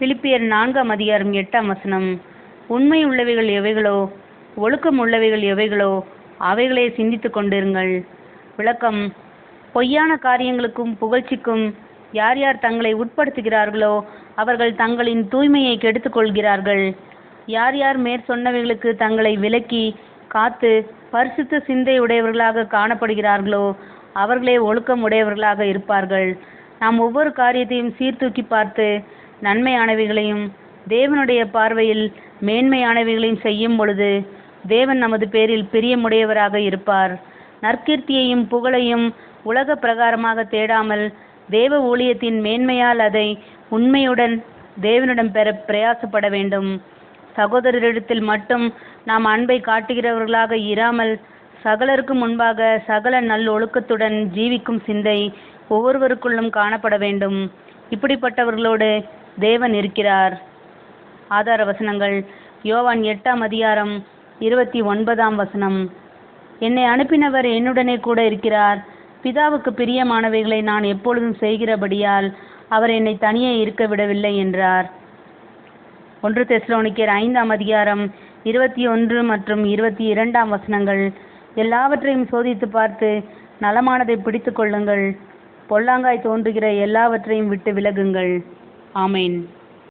பிலிப்பியர் நான்காம் அதிகாரம் எட்டாம் வசனம். உண்மை உள்ளவைகள் எவைகளோ ஒழுக்கம் உள்ளவைகள் எவைகளோ அவைகளே சிந்தித்து கொண்டிருங்கள். விளக்கம் பொய்யான காரியங்களுக்கும் புகழ்ச்சிக்கும் யார் யார் தங்களை உட்படுத்துகிறார்களோ அவர்கள் தங்களின் தூய்மையை கெடுத்துக்கொள்கிறார்கள். யார் யார் மேற்சொன்னவைகளுக்கு தங்களை விலக்கி காத்து பரிசுத்த சிந்தை உடையவர்களாக காணப்படுகிறார்களோ அவர்களே ஒழுக்கம் உடையவர்களாக இருப்பார்கள். நாம் ஒவ்வொரு காரியத்தையும் சீர்தூக்கி பார்த்து நன்மையானவைகளையும் தேவனுடைய பார்வையில் மேன்மையானவைகளையும் செய்யும் பொழுது தேவன் நமது பேரில் பிரியமுடையவராக இருப்பார். நற்கீர்த்தியையும் புகழையும் உலக பிரகாரமாக தேடாமல் தேவ ஊழியத்தின் மேன்மையால் அதை உண்மையுடன் தேவனிடம் பெற பிரயாசப்பட வேண்டும். சகோதரரிடத்தில் மட்டும் நாம் அன்பை காட்டுகிறவர்களாக இராமல் சகலருக்கு முன்பாக சகல நல் ஒழுக்கத்துடன் ஜீவிக்கும் சிந்தை ஒவ்வொருவருக்குள்ளும் காணப்பட வேண்டும். இப்படிப்பட்டவர்களோடு தேவன் இருக்கிறார். ஆதார வசனங்கள் யோவான் எட்டாம் அதிகாரம் இருபத்தி ஒன்பதாம் வசனம். என்னை அனுப்பினவர் என்னுடனே கூட இருக்கிறார். பிதாவுக்கு பிரியமானவைகளை நான் எப்பொழுதும் செய்கிறபடியால் அவர் என்னை தனியே இருக்க விடவில்லை என்றார். ஒன்று தெஸ்லோனிக்கர் ஐந்தாம் அதிகாரம் இருபத்தி ஒன்று மற்றும் இருபத்தி இரண்டாம் வசனங்கள். எல்லாவற்றையும் சோதித்து பார்த்து நலமானதை பிடித்து கொள்ளுங்கள். பொல்லாங்காய் தோன்றுகிற எல்லாவற்றையும் விட்டு விலகுங்கள். ஆமேன்